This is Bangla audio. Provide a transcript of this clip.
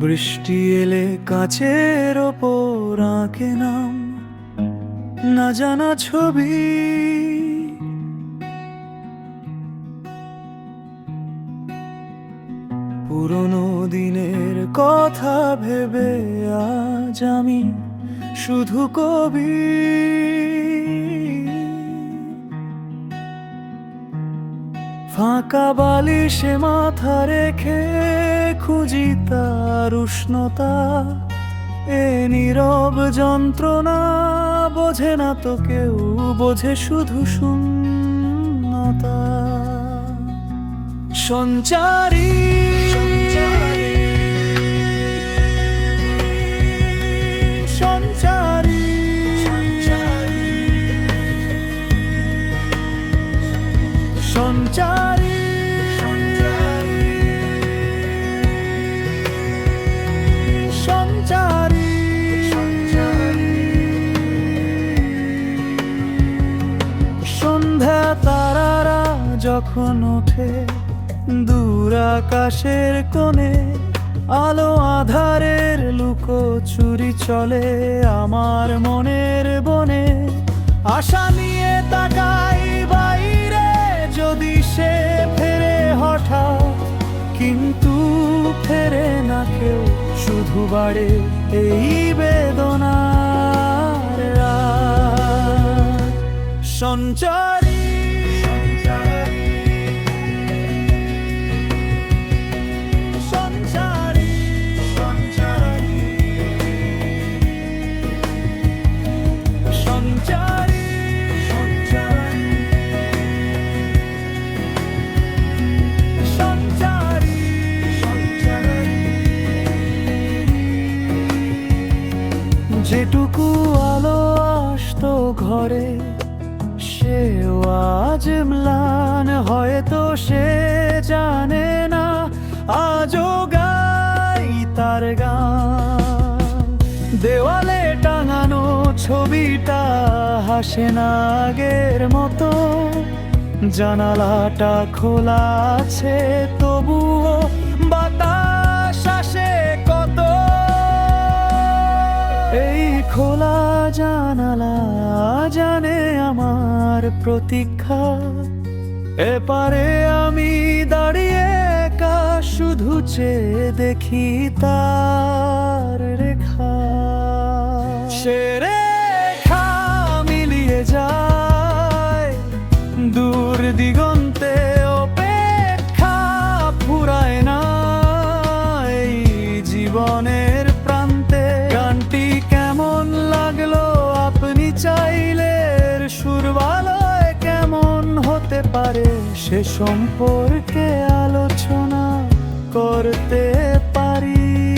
বৃষ্টি এলে কাচের ওপর আঁকে নাম। না জানা ছবি। পুরনো দিনের কথা ভেবে আজ আমি শুধু কবি। ফাঁকা বালিশে মাথা রেখে খুঁজি তার উষ্ণতা। এ নীরব যন্ত্রণা বোঝে না তো কেউ, বোঝে শুধু শূন্যতা। সঞ্চারী সঞ্চারী। সঞ্চারী। যখন ওঠে দূর আকাশের কোণে, আলো আধারের লুকো চুরি চলে আমার মনের বনে। নিয়ে ফেরে না কেউ শুধু বাড়ে এই বেদনার। সঞ্চারী। সঞ্চারী। যেটুকু আলো আসতো ঘরে, সেও আজ ম্লান হয়তো সে জানে না, আজও গাই তার গান। দেওয়ালে টাঙানো ছবিটা হাসে না আগের মতো, জানালাটা খোলা আছে, তবুও বাতাস জানালা জানে আমার প্রতীক্ষা। এপারে আমি দাঁড়িয়ে একা শুধু চেয়ে দেখি তার রেখা। সে সে সম্পর্কে আলোচনা করতে পারি।